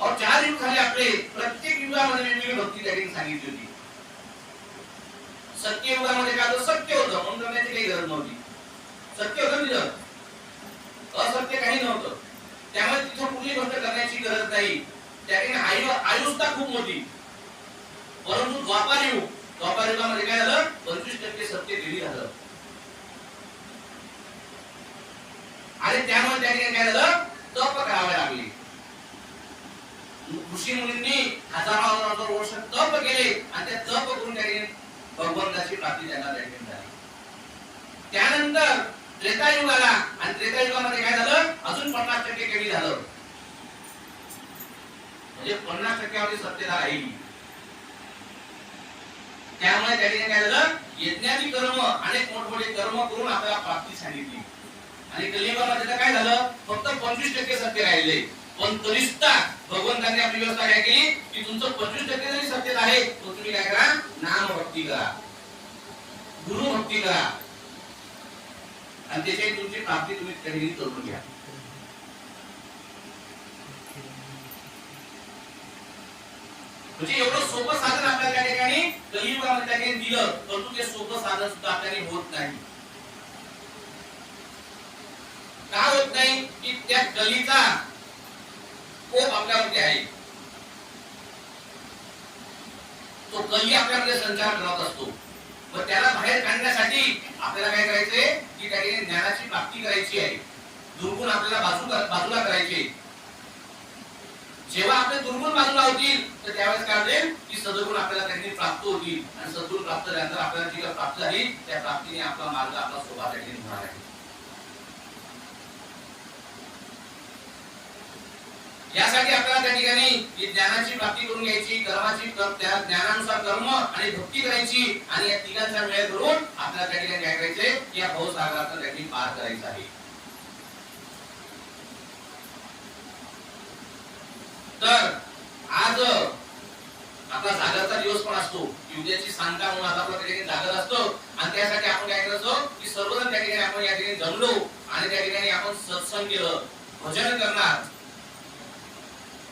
अहो चार युग झाले आपले. प्रत्येक युगामध्ये वेगवेगळी भक्ती त्या सांगितली होती. सत्य युगामध्ये काय होतं? सत्य होतं. म्हणून करण्याची काही गरज नव्हती सत्य होतं म्हणजे तिथं असत्य काही नव्हतं. त्यामुळे तिथं कुठली गोष्ट करण्याची गरज नाही. त्या ठिकाणी आयु आयुष्यता खूप मोठी. परंतु द्वापार युग द्वापार युगामध्ये काय झालं? पंचवीस टक्के सत्य दिली झालं आणि त्यामुळे त्या ठिकाणी काय झालं? तप करावे लागली. ऋषी मुनींनी हजारो हजार वर्ष तप केले आणि त्या तप करून त्या भगवंताची प्राप्ती त्यांना त्या झाली. त्यानंतर त्रेतायुग आला आणि त्रेतायुगामध्ये काय झालं? अजून पन्नास टक्के कमी झालं. म्हणजे पन्नास टक्क्यावरती सत्यता राहिली त्यामुळे त्या ठिकाणी काय झालं? यज्ञाची कर्म अनेक मोठमोठे कर्म करून आपल्याला प्राप्ती सांगितली. आणि कलियुगामध्ये काय झालं? फक्त पंचवीस टक्के सत्य राहिले. पण तरीसुद्धा भगवंतांनी आपली व्यवस्था काय केली? की तुमचं पंचवीस टक्के जरी सत्य आहे तो तुम्ही काय करा? नाम भक्ती करा. गुरु भक्ती करा. आणि त्याची तुमची प्राप्ती तुम्ही कधी करून घ्या. म्हणजे एवढं सोपं साधन आपल्याला त्या ठिकाणी कलियुगामध्ये त्या ठिकाणी दिलं परंतु ते सोपं साधन सुद्धा आपल्याला होत नाही. का होत नाही? की त्या कलीचा ते आपल्यामध्ये आहे. तो कली आपल्यामध्ये संचार करत असतो? मग त्याला बाहेर काढण्यासाठी आपल्याला काय करायचंय? की त्या ठिकाणी ज्ञानाची प्राप्ती करायची आहे. दुर्गुण आपल्याला बाजू बाजूला करायचे. जेव्हा आपले दुर्गुण बाजूला होतील तर त्यावेळेस काय होईल? की सदगुण आपल्याला त्यांनी प्राप्त होतील. आणि सद्गुण प्राप्त झाल्यानंतर आपल्याला जी काही प्राप्त झाली त्या प्राप्तीने आपला मार्ग आपला स्वभाव त्या ठिकाणी होणार आहे यासाठी आपल्याला त्या ठिकाणी ही ज्ञानाची प्राप्ती करून घ्यायची कर्माची त्या ज्ञानानुसार कर्म आणि भक्ती करायची आणि या तिघांचा मेळ करून आपल्याला त्या ठिकाणी काय करायचे या भाऊसागराचा त्या पार करायचा आहे. तर आज आपला जागरचा दिवस पण असतो. युद्धाची सांगता म्हणून आज आपला त्या ठिकाणी जागर असतो. आणि त्यासाठी आपण काय करतो की सर्वजण त्या ठिकाणी आपण या ठिकाणी जमलो आणि त्या ठिकाणी आपण सत्संग केलं भजन करणार.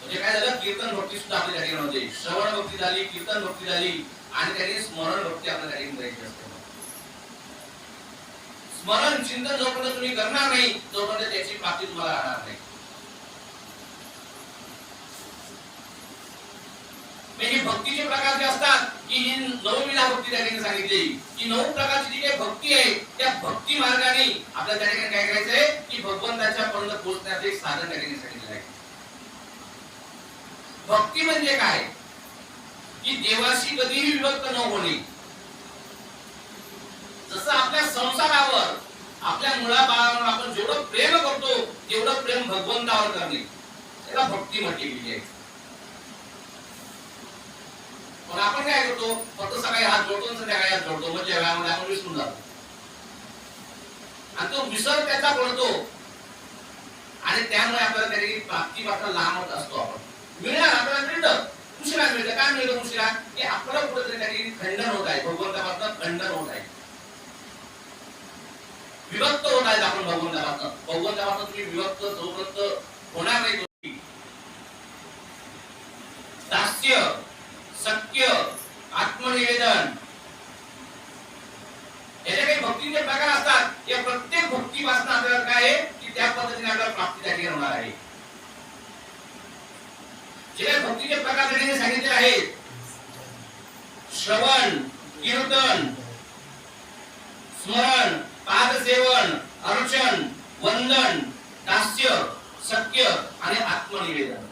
म्हणजे काय झालं? कीर्तन भक्ती सुद्धा आपल्या ठिकाणी होते श्रवण भक्ती झाली कीर्तन भक्ती झाली आणि त्याने स्मरण भक्ती आपल्या ठिकाणी करायची असते स्मरण चिंतन जोपर्यंत तुम्ही करणार नाही तोपर्यंत त्याची प्राप्ती तुम्हाला राहणार नाही. म्हणजे भक्तीचे प्रकार जे असतात की ही नवविधा भक्ती त्या ठिकाणी सांगितली की नऊ प्रकारची जी काही भक्ती आहे त्या भक्ती मार्गाने आपल्या त्या ठिकाणी काय करायचंय की भगवंताच्या पर्यंत पोहोचण्याचं एक साधन त्या ठिकाणी सांगितलं आहे. भक्ती म्हणजे काय? की देवाशी कधीही विभक्त न होणे. जसं आपल्या संसारावर आपल्या मुळाबाळावर आपण जेवढं प्रेम करतो तेवढं प्रेम भगवंतावर करणे. त्याला भक्ती म्हटली आहे. पण आपण काय करतो? फक्त सकाळी हात जोडतो आणि संध्याकाळी हात जोडतो. मग वेळामध्ये आपण विसरून जातो. आणि तो विसर त्याचा पडतो. आणि त्यामुळे आपल्याला त्याची प्राप्ती लहान होत असतो आपण. मिळणार आपल्याला मिळतं. उशिरा मिळतं. काय मिळतं उशिरा की आपल्याला कुठेतरी काही खंडन होत आहे. भगवंतापासून खंडन होत आहे. विभक्त होत आहेत आपण भगवंतापासून. भगवंतापासून तुम्ही विभक्त जोपर्यंत होणार नाही तुम्ही. दास्य सत्य आत्मनिवेदन. याच्या काही भक्तीचे प्रकार असतात. या प्रत्येक भक्तीपासून आपल्याला काय आहे? की त्या पद्धतीने आपल्याला प्राप्ती त्या होणार आहे. जे भक्तीचे प्रकार त्या सांगितले आहेत श्रवण कीर्तन स्मरण पादसेवन अर्चन वंदन दास्य सत्य आणि आत्मनिवेदन.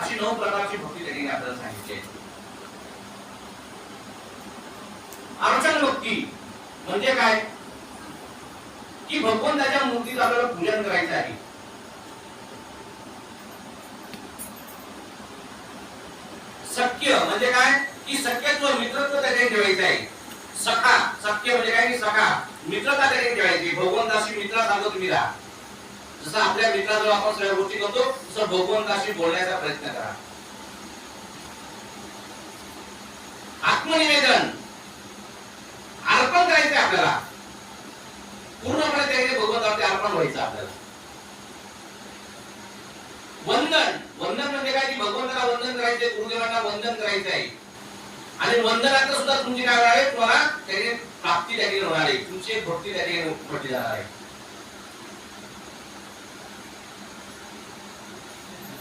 अशी नऊ प्रकारची भक्ती त्यांनी आपल्याला सांगितली अर्चन भक्ती म्हणजे काय? की भगवंताच्या मूर्तीचं आपल्याला पूजन करायचं आहे. सख्य म्हणजे काय? की सख्यत्व मित्रत्व त्या ठेवायचं आहे. सखा सख्य म्हणजे काय? की सखा मित्रता त्या ठेवायची भगवंताशी मित्रासारखं तुम्ही राहा जसं आपल्या मित्राजवळ आपण सगळ्या गोष्टी करतो तसं भगवंताशी बोलण्याचा प्रयत्न करा. आत्मनिवेदन. अर्पण करायचंय आपल्याला. पूर्णपणे त्याने भगवंतावरती अर्पण व्हायचं आपल्याला. वंदन. वंदन म्हणजे काय? की भगवंताला वंदन करायचंय गुरुदेवांना वंदन करायचं आहे आणि वंदनाचं सुद्धा तुमची काय होणार आहे? तुम्हाला त्याने प्राप्ती त्या ठिकाणी होणार आहे. तुमची एक भक्ती त्या ठिकाणी उपटली जाणार आहे.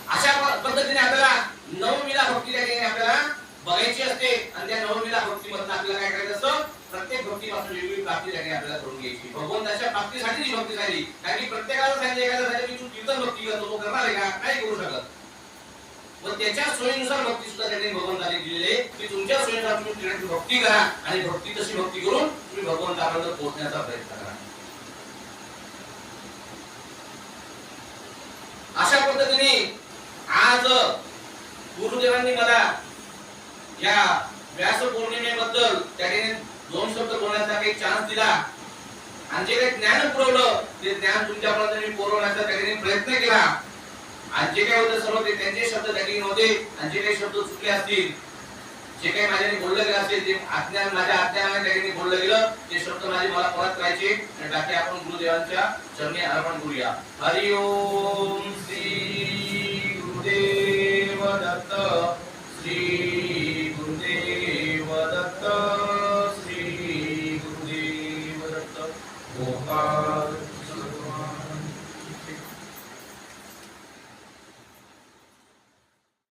अशा पद्धतीने आपल्याला नवमीला भक्ती त्या ठिकाणी आपल्याला बघायची असते. आणि त्या नवमीला भक्तीमधून आपल्याला काय करायचं असतं? प्रत्येक भक्तीपासून वेगवेगळी प्राप्ती त्या ठिकाणी आपल्याला करून घ्यायची. भगवंताच्या प्राप्तीसाठी ही भक्ती झाली कारण की प्रत्येकाला सांगितलं एखाद्या झालं की तू कीर्तन भक्ती करतो तो करणार आहे का? नाही करू शकत. व त्याच्या सोयीनुसार भक्ती सुद्धा त्यांनी भगवंताने दिलेले. की तुमच्या सोयीनुसार तुम्ही तिकडे भक्ती करा आणि भक्ती तशी भक्ती करून तुम्ही भगवंतापर्यंत पोहोचण्याचा प्रयत्न करा. अशा पद्धतीने आज गुरुदेवांनी मला या व्यास पौर्णिमेबद्दल त्याने दोन शब्द बोलण्याचा काही चान्स दिला. आणि जे काही ज्ञान पुरवलं ते ज्ञान तुमच्यापर्यंत मी पुरवण्याचा त्याने प्रयत्न केला. आणि जे काही होतं सर्व ते त्यांचे शब्द त्यांनी होते आणि जे काही शब्द चुकले असतील. जे काही माझ्याने बोललं गेलं असेल जे आज्ञा माझ्या अज्ञानाने त्या बोललं गेलं ते शब्द माझे मला परत करायचे. आणि बाकी आपण गुरुदेवांच्या चरणी अर्पण करूया. हरिओम.